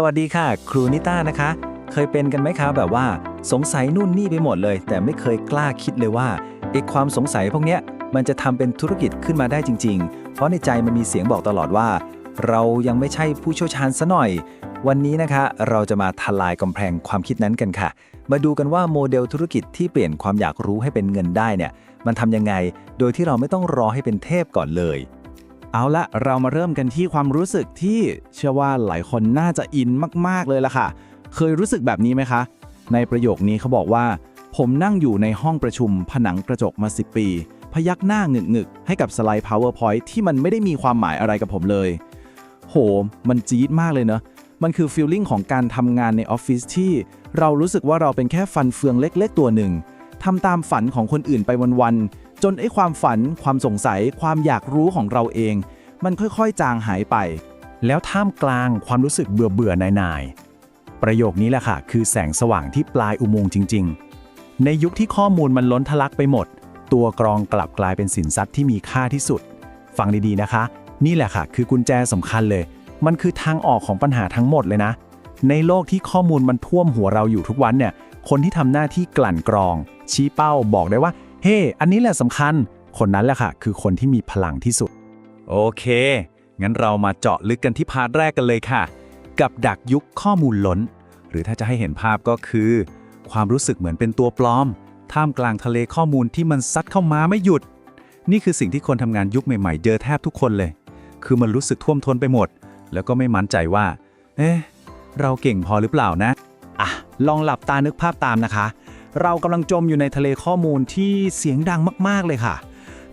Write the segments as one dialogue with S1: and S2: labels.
S1: สวัสดีค่ะ ครูนิต้านะคะ เคยเป็นกันไหมคะแบบว่า สงสัยนู่นนี่ไปหมดเลย แต่ไม่เคยกล้าคิดเลยว่าไอ้ความสงสัยพวกเนี้ยมันจะทำเป็นธุรกิจขึ้นมาได้จริง ๆ เพราะในใจมันมีเสียงบอกตลอดว่า เรายังไม่ใช่ผู้เชี่ยวชาญซะหน่อย วันนี้นะคะ เราจะมาทลายกำแพงความคิดนั้นกันค่ะ มาดูกันว่าโมเดลธุรกิจที่เปลี่ยนความอยากรู้ให้เป็นเงินได้เนี่ยมันทำยังไง โดยที่เราไม่ต้องรอให้เป็นเทพก่อนเลย
S2: เอาละเรามาเริ่มกันที่ความรู้สึกที่เชื่อว่าหลายคนน่าจะอินมากๆเลยล่ะค่ะ เคยรู้สึกแบบนี้ไหมคะ ในประโยคนี้เขาบอกว่า ผมนั่งอยู่ในห้องประชุมผนังกระจกมา 10 ปี พยักหน้าหงึกๆให้กับสไลด์ PowerPoint ที่มันไม่ได้มีความหมายอะไรกับผมเลย โห มันจี๊ดมากเลยเนอะมันคือฟีลลิ่งของการทำงานในออฟฟิศที่ เรารู้สึกว่าเราเป็นแค่ฟันเฟืองเล็ก ๆ ตัวหนึ่งทำตามฝันของคนอื่นไปวันๆ จนไอ้ความฝัน ความสงสัย ความอยากรู้ของเราเอง มันค่อยๆ จางหายไป
S1: แล้วท่ามกลางความรู้สึกเบื่อเบื่อๆนายประโยคนี้แหละค่ะ คือแสงสว่างที่ปลายอุโมงค์จริง ๆ ในยุคที่ข้อมูลมันล้นทะลักไปหมด ตัวกรองกลับกลายเป็นสินทรัพย์ที่มีค่าที่สุด ฟังดีๆนะคะ นี่แหละค่ะ คือกุญแจสำคัญเลย มันคือทางออกของปัญหาทั้งหมดเลยนะ ในโลกที่ข้อมูลมันท่วมหัวเราอยู่ทุกวันเนี่ย คนที่ทำหน้าที่กลั่นกรอง ชี้เป้าบอกได้ว่า เฮ้อันนี้แหละสำคัญ คนนั้นแหละค่ะ คือคนที่มีพลังที่สุด โอเค งั้นเรามาเจาะลึกกันที่พาร์ทแรกกันเลยค่ะ กับดักยุคข้อมูลล้น หรือถ้าจะให้เห็นภาพก็คือ ความรู้สึกเหมือนเป็นตัวปลอม ท่ามกลางทะเลข้อมูลที่มันซัดเข้ามาไม่หยุด นี่คือสิ่งที่คนทำงานยุคใหม่ๆเจอแทบทุกคนเลย คือมันรู้สึกท่วมท้นไปหมด แล้วก็ไม่มั่นใจว่า เอ๊ะ เราเก่งพอหรือเปล่านะ
S2: อะ ลองหลับตานึกภาพตามนะคะ เรากำลังจมอยู่ในทะเลข้อมูลที่เสียงดังมาก ๆ เลยค่ะ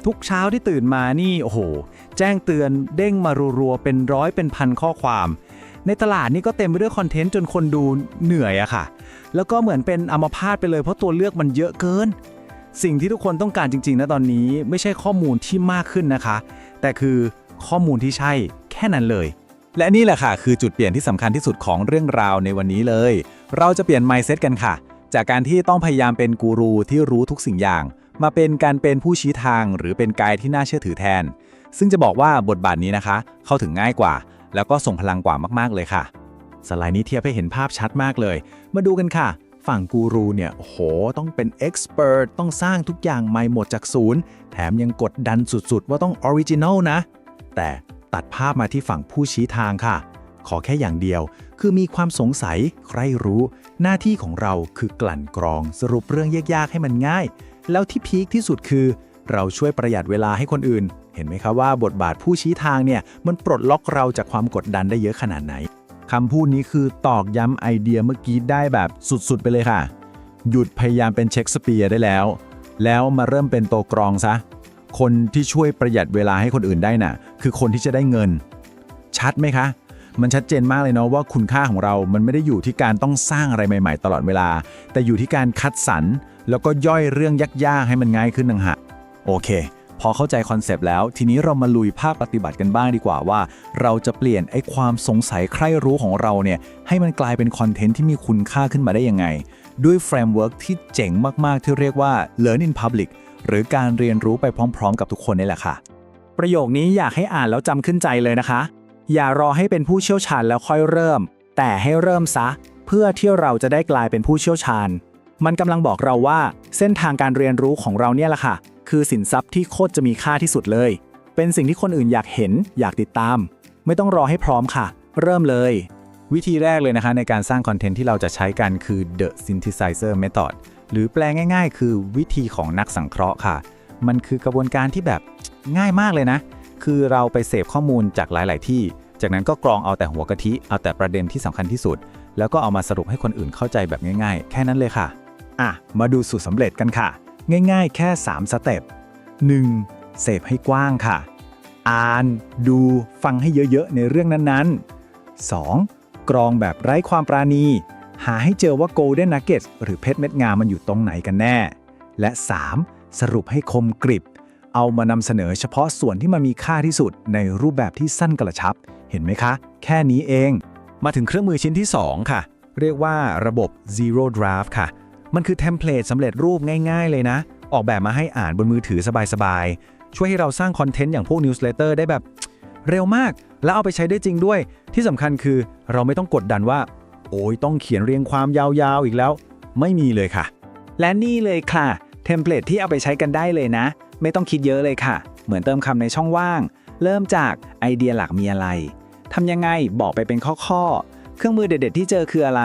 S2: ทุกเช้าที่ตื่นมานี่ โอ้โห แจ้งเตือนเด้งมารัวๆ เป็นร้อยเป็นพันข้อความ ในตลาดนี่ก็เต็มไปด้วยคอนเทนต์จนคนดูเหนื่อยอะค่ะ แล้วก็เหมือนเป็นอัมพาตไปเลยเพราะตัวเลือกมันเยอะเกิน สิ่งที่ทุกคนต้องการจริงๆนะตอนนี้ไม่ใช่ข้อมูลที่มากขึ้นนะคะ แต่คือข้อมูลที่ใช่แค่นั้นเลย
S1: และนี่แหละค่ะ คือจุดเปลี่ยนที่สำคัญที่สุดของเรื่องราวในวันนี้เลย เราจะเปลี่ยน mindset กันค่ะ จากการที่ต้องพยายามเป็นกูรูที่รู้ทุกสิ่งอย่าง มาเป็นการเป็นผู้ชี้ทางหรือเป็นไกด์ที่น่าเชื่อถือแทน ซึ่งจะบอกว่าบทบาทนี้นะคะ เข้าถึงง่ายกว่า แล้วก็ส่งพลังกว่ามากๆเลยค่ะ สไลด์นี้เทียบให้เห็นภาพชัดมากเลย มาดูกันค่ะ ฝั่งกูรูเนี่ยโห ต้องเป็นเอ็กซ์เพรสต้องสร้างทุกอย่างใหม่หมดจากศูนย์ แถมยังกดดันสุดๆ ว่าต้องออริจินัลนะ แต่ตัดภาพมาที่ฝั่งผู้ชี้ทางค่ะ ขอแค่อย่างเดียว คือมีความสงสัยใครรู้ หน้าที่ของเราคือกลั่นกรองสรุปเรื่องยากๆให้มันง่าย แล้วที่พีคที่สุดคือ เราช่วยประหยัดเวลาให้คนอื่น เห็นไหมคะว่าบทบาทผู้ชี้ทางเนี่ยมันปลดล็อกเราจากความกดดันได้เยอะขนาดไหนคำพูดนี้คือตอกย้ำไอเดียเมื่อกี้ได้แบบสุดๆ ไปเลยค่ะ หยุดพยายามเป็นเช็คสเปียร์ได้แล้ว แล้วมาเริ่มเป็นตัวกรองซะ คนที่ช่วยประหยัดเวลาให้คนอื่นได้น่ะ คือคนที่จะได้เงิน ชัดไหมคะ มันชัดเจนมากเลยเนาะว่าคุณค่าของเรา มันไม่ได้อยู่ที่การต้องสร้างอะไรใหม่ ๆ ตลอดเวลา แต่อยู่ที่การคัดสรรแล้วก็ย่อยเรื่องยากๆให้มันง่ายขึ้นต่างหากโอเค พอเข้าใจคอนเซปต์แล้ว ทีนี้เรามาลุยภาคปฏิบัติกันบ้างดีกว่าว่า เราจะเปลี่ยนไอ้ความสงสัยใคร่รู้ของเราเนี่ยให้มันกลายเป็นคอนเทนต์ที่มีคุณค่าขึ้นมาได้ยังไง ด้วยเฟรมเวิร์กที่เจ๋งมากๆที่เรียกว่า Learn in Public หรือการเรียนรู้ไปพร้อม ๆ กับทุกคนนี่แหละค่ะ
S2: ประโยคนี้อยากให้อ่านแล้วจำขึ้นใจเลยนะคะ อย่ารอให้เป็นผู้เชี่ยวชาญแล้วค่อยเริ่ม แต่ให้เริ่มซะ เพื่อที่เราจะได้กลายเป็นผู้เชี่ยวชาญ มันกำลังบอกเราว่า เส้นทางการเรียนรู้ของเราเนี่ยแหละค่ะ คือสินทรัพย์ที่โคตรจะมีค่าที่สุดเลย เป็นสิ่งที่คนอื่นอยากเห็น อยากติดตาม ไม่ต้องรอให้พร้อมค่ะ เริ่มเลย
S1: วิธีแรกเลยนะคะในการสร้างคอนเทนต์ที่เราจะใช้กันคือ the synthesizer method หรือแปลง่าย ๆ คือวิธีของนักสังเคราะห์ค่ะ มันคือกระบวนการที่แบบง่ายมากเลยนะ คือเราไปเสพข้อมูลจากหลาย ๆ ที่ จากนั้นก็กรองเอาแต่หัวกะทิ เอาแต่ประเด็นที่สำคัญที่สุด แล้วก็เอามาสรุปให้คนอื่นเข้าใจแบบง่าย ๆ แค่นั้นเลยค่ะ อะ มาดูสูตรสำเร็จกันค่ะ ง่าย ๆ แค่ 3 สเต็ป 1. เสพให้กว้างค่ะ อ่าน ดู ฟังให้เยอะ ๆ ในเรื่องนั้นๆ 2. กรองแบบไร้ความปราณี หาให้เจอว่า Golden Nuggets หรือเพชรเม็ดงามมันอยู่ตรงไหนกันแน่ และ 3. สรุปให้คมกริบ เอามานำเสนอเฉพาะส่วนที่มันมีค่าที่สุดในรูปแบบที่สั้นกระชับ เห็นไหมคะ แค่นี้เอง มาถึงเครื่องมือชิ้นที่ 2 ค่ะ เรียกว่าระบบ Zero Draft ค่ะ มันคือเทมเพลตสำเร็จรูปง่ายๆเลยนะ ออกแบบมาให้อ่านบนมือถือสบายๆ ช่วยให้เราสร้างคอนเทนต์อย่างพวกนิวส์เลเตอร์ได้แบบ เร็วมาก แล้วเอาไปใช้ได้จริงด้วย ที่สำคัญคือเราไม่ต้องกดดันว่า โอ้ยต้องเขียนเรียงความยาวๆอีกแล้ว ไม่มีเลยค่ะ
S3: และนี่เลยค่ะ เทมเพลตที่เอาไปใช้กันได้เลยนะ ไม่ต้องคิดเยอะเลยค่ะ เหมือนเติมคำในช่องว่าง เริ่มจากไอเดียหลักมีอะไรทำยังไงบอกไปเป็นข้อๆ เครื่องมือเด็ด ๆ ที่เจอคืออะไร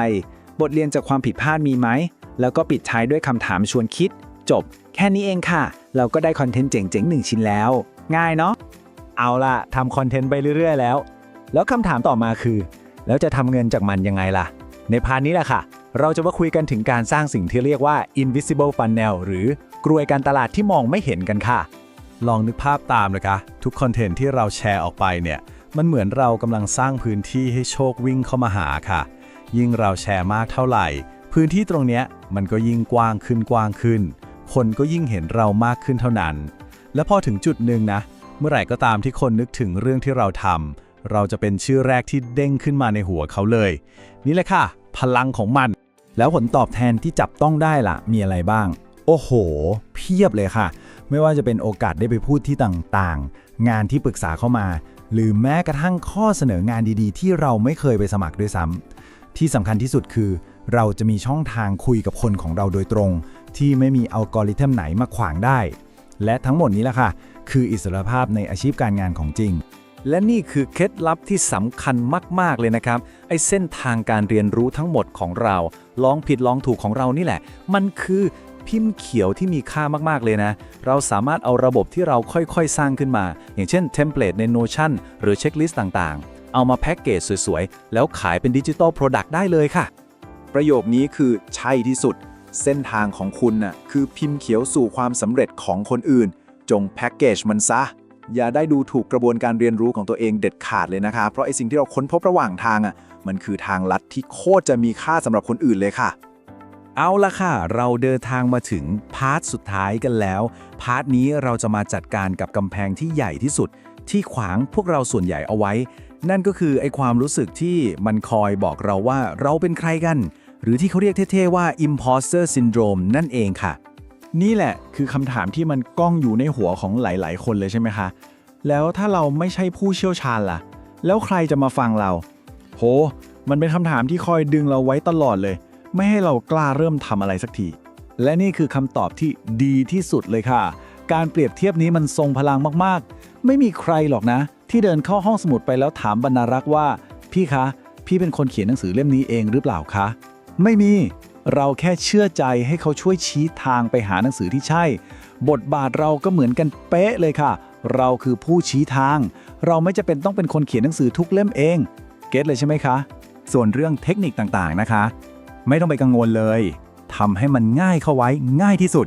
S3: บทเรียนจากความผิดพลาดมีไหม แล้วก็ปิดท้ายด้วยคำถามชวนคิด จบ แค่นี้เองค่ะ เราก็ได้คอนเทนต์เจ๋งๆหนึ่งชิ้นแล้ว ง่ายเนาะ
S1: เอาล่ะทำคอนเทนต์ไปเรื่อย ๆ แล้ว แล้วคำถามต่อมาคือ แล้วจะทำเงินจากมันยังไงล่ะ ในพาร์ทนี้แหละค่ะ เราจะมาคุยกันถึงการสร้างสิ่งที่เรียกว่า invisible funnel หรือกรวยการตลาดที่มองไม่เห็นกันค่ะ ลองนึกภาพตามนะคะ ทุกคอนเทนต์ที่เราแชร์ออกไปเนี่ย มันเหมือนเรากำลังสร้างพื้นที่ให้โชควิ่งเข้ามาหาค่ะ ยิ่งเราแชร์มากเท่าไหร่ พื้นที่ตรงเนี้ยมันก็ยิ่งกว้างขึ้นกว้างขึ้น คนก็ยิ่งเห็นเรามากขึ้นเท่านั้น และพอถึงจุดหนึ่งนะ เมื่อไหร่ก็ตามที่คนนึกถึงเรื่องที่เราทำเราจะเป็นชื่อแรกที่เด้งขึ้นมาในหัวเขาเลย นี่แหละค่ะ พลังของมัน
S2: แล้วผลตอบแทนที่จับต้องได้ล่ะ มีอะไรบ้าง โอ้โห เพียบเลยค่ะ ไม่ว่าจะเป็นโอกาสได้ไปพูดที่ต่างๆ งานที่ปรึกษาเข้ามา หรือแม้กระทั่งข้อเสนองานดีๆ ที่เราไม่เคยไปสมัครด้วยซ้ำที่สำคัญที่สุดคือ เราจะมีช่องทางคุยกับคนของเราโดยตรง ที่ไม่มีอัลกอริทึมไหนมาขวางได้ และทั้งหมดนี้แหละค่ะ คืออิสรภาพในอาชีพการงานของจริง
S1: และนี่คือเคล็ดลับที่สำคัญมาก ๆ เลยนะครับ ไอ้เส้นทางการเรียนรู้ทั้งหมดของเรา ลองผิดลองถูกของเรานี่แหละ มันคือพิมพ์เขียวที่มีค่ามาก ๆ เลยนะ เราสามารถเอาระบบที่เราค่อย ๆ สร้างขึ้นมา อย่างเช่นเทมเพลตใน Notion หรือเช็คลิสต์ต่าง ๆ เอามาแพ็กเกจสวย ๆ แล้วขายเป็นดิจิ t a ลโปรดักต์ได้เลยค่ะ
S4: ประโยคนี้คือใช่ที่สุด เส้นทางของคุณน่ะคือพิมพ์เขียวสู่ความสำเร็จของคนอื่น จงแพ็กเกจมันซะ อย่าได้ดูถูกกระบวนการเรียนรู้ของตัวเองเด็ดขาดเลยนะคะ เพราะไอสิ่งที่เราค้นพบระหว่างทางอะ มันคือทางลัดที่โคตรจะมีค่าสำหรับคนอื่นเลยค่ะ
S1: เอาละค่ะ เราเดินทางมาถึงพาร์ทสุดท้ายกันแล้ว พาร์ทนี้เราจะมาจัดการกับกำแพงที่ใหญ่ที่สุด ที่ขวางพวกเราส่วนใหญ่เอาไว้ นั่นก็คือไอความรู้สึกที่มันคอยบอกเราว่าเราเป็นใครกัน หรือที่เขาเรียกเท่ๆว่า imposter syndrome นั่นเองค่ะ
S2: นี่แหละคือคำถามที่มันก้องอยู่ในหัวของหลาย ๆ คนเลยใช่ไหมคะ แล้วถ้าเราไม่ใช่ผู้เชี่ยวชาญล่ะ แล้วใครจะมาฟังเรา โห มันเป็นคำถามที่คอยดึงเราไว้ตลอดเลย ไม่ให้เรากล้าเริ่มทำอะไรสักที และนี่คือคำตอบที่ดีที่สุดเลยค่ะ การเปรียบเทียบนี้มันทรงพลังมาก ๆ ไม่มีใครหรอกนะ ที่เดินเข้าห้องสมุดไปแล้วถามบรรณารักษ์ว่า พี่คะ พี่เป็นคนเขียนหนังสือเล่มนี้เองหรือเปล่าคะ ไม่มี เราแค่เชื่อใจให้เขาช่วยชี้ทางไปหาหนังสือที่ใช่ บทบาทเราก็เหมือนกันเป๊ะเลยค่ะ เราคือผู้ชี้ทาง เราไม่จะเป็นต้องเป็นคนเขียนหนังสือทุกเล่มเอง เก็ตเลยใช่ไหมคะ ส่วนเรื่องเทคนิคต่างๆนะคะ ไม่ต้องไปกังวลเลยทำให้มันง่ายเข้าไว้ง่ายที่สุด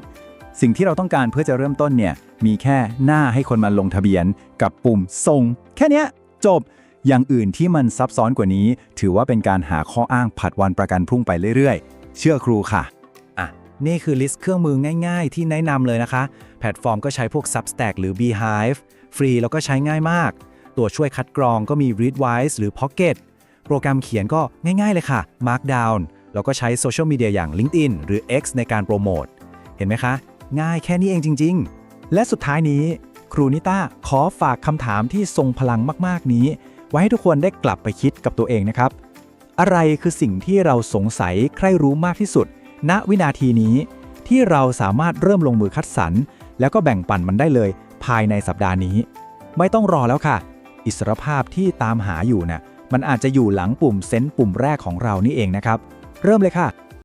S2: สิ่งที่เราต้องการเพื่อจะเริ่มต้นเนี่ยมีแค่หน้าให้คนมาลงทะเบียนกับปุ่มส่ง แค่นี้จบอย่างอื่นที่มันซับซ้อนกว่านี้ ถือว่าเป็นการหาข้ออ้างผัดวันประกันพรุ่งไปเรื่อยๆ เชื่อครูค่ะอะนี่คือลิสต์เครื่องมือง่ายๆ ที่แนะนำเลยนะคะ แพลตฟอร์มก็ใช้พวก Substack หรือ Beehive ฟรีแล้วก็ใช้ง่ายมาก ตัวช่วยคัดกรองก็มี Readwise หรือ Pocket โปรแกรมเขียนก็ง่ายๆเลยค่ะ Markdown แล้วก็ใช้โซเชียลมีเดียอย่าง LinkedIn หรือ X ในการโปรโมท เห็นไหมคะ ง่ายแค่นี้เองจริง ๆ และสุดท้ายนี้ ครูนิต้าขอฝากคำถามที่ทรงพลังมากๆนี้ ไว้ให้ทุกคนได้กลับไปคิดกับตัวเองนะครับ อะไรคือสิ่งที่เราสงสัยใครรู้มากที่สุด ณวินาทีนี้ ที่เราสามารถเริ่มลงมือคัดสรร แล้วก็แบ่งปันมันได้เลย ภายในสัปดาห์นี้ ไม่ต้องรอแล้วค่ะ อิสรภาพที่ตามหาอยู่น่ะมันอาจจะอยู่หลังปุ่มเซนต์ปุ่มแรกของเรานี่เองนะครับ เริ่มเลยค่ะ